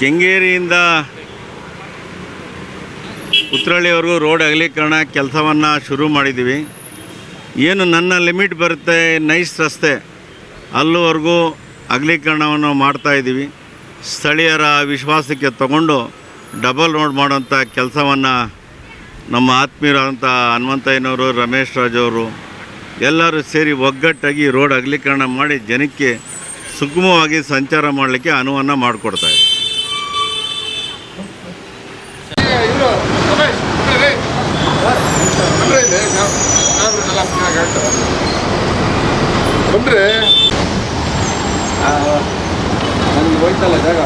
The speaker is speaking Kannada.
ಕೆಂಗೇರಿಯಿಂದ ಉತ್ರಳ್ಳಿವರೆಗೂ ರೋಡ್ ಅಗಲೀಕರಣ ಕೆಲಸವನ್ನು ಶುರು ಮಾಡಿದ್ದೀವಿ. ಏನು ನನ್ನ ಲಿಮಿಟ್ ಬರುತ್ತೆ, ನೈಸ್ ರಸ್ತೆ, ಅಲ್ಲಿವರೆಗೂ ಅಗಲೀಕರಣವನ್ನು ಮಾಡ್ತಾಯಿದ್ದೀವಿ ಸ್ಥಳೀಯರ ವಿಶ್ವಾಸಕ್ಕೆ ತಗೊಂಡು ಡಬಲ್ ರೋಡ್ ಮಾಡೋಂಥ ಕೆಲಸವನ್ನು ನಮ್ಮ ಆತ್ಮೀಯರಾದಂಥ ಹನುಮಂತಯ್ಯನವರು, ರಮೇಶ್ ರಾಜವರು ಎಲ್ಲರೂ ಸೇರಿ ಒಗ್ಗಟ್ಟಾಗಿ ರೋಡ್ ಅಗಲೀಕರಣ ಮಾಡಿ ಜನಕ್ಕೆ ಸುಗಮವಾಗಿ ಸಂಚಾರ ಮಾಡಲಿಕ್ಕೆ ಅನುವನ್ನು ಮಾಡಿಕೊಡ್ತಾ ಬಂದ್ರೆ ನನಗೆ ಹೋಯ್ತಲ್ಲ ಜಾಗ.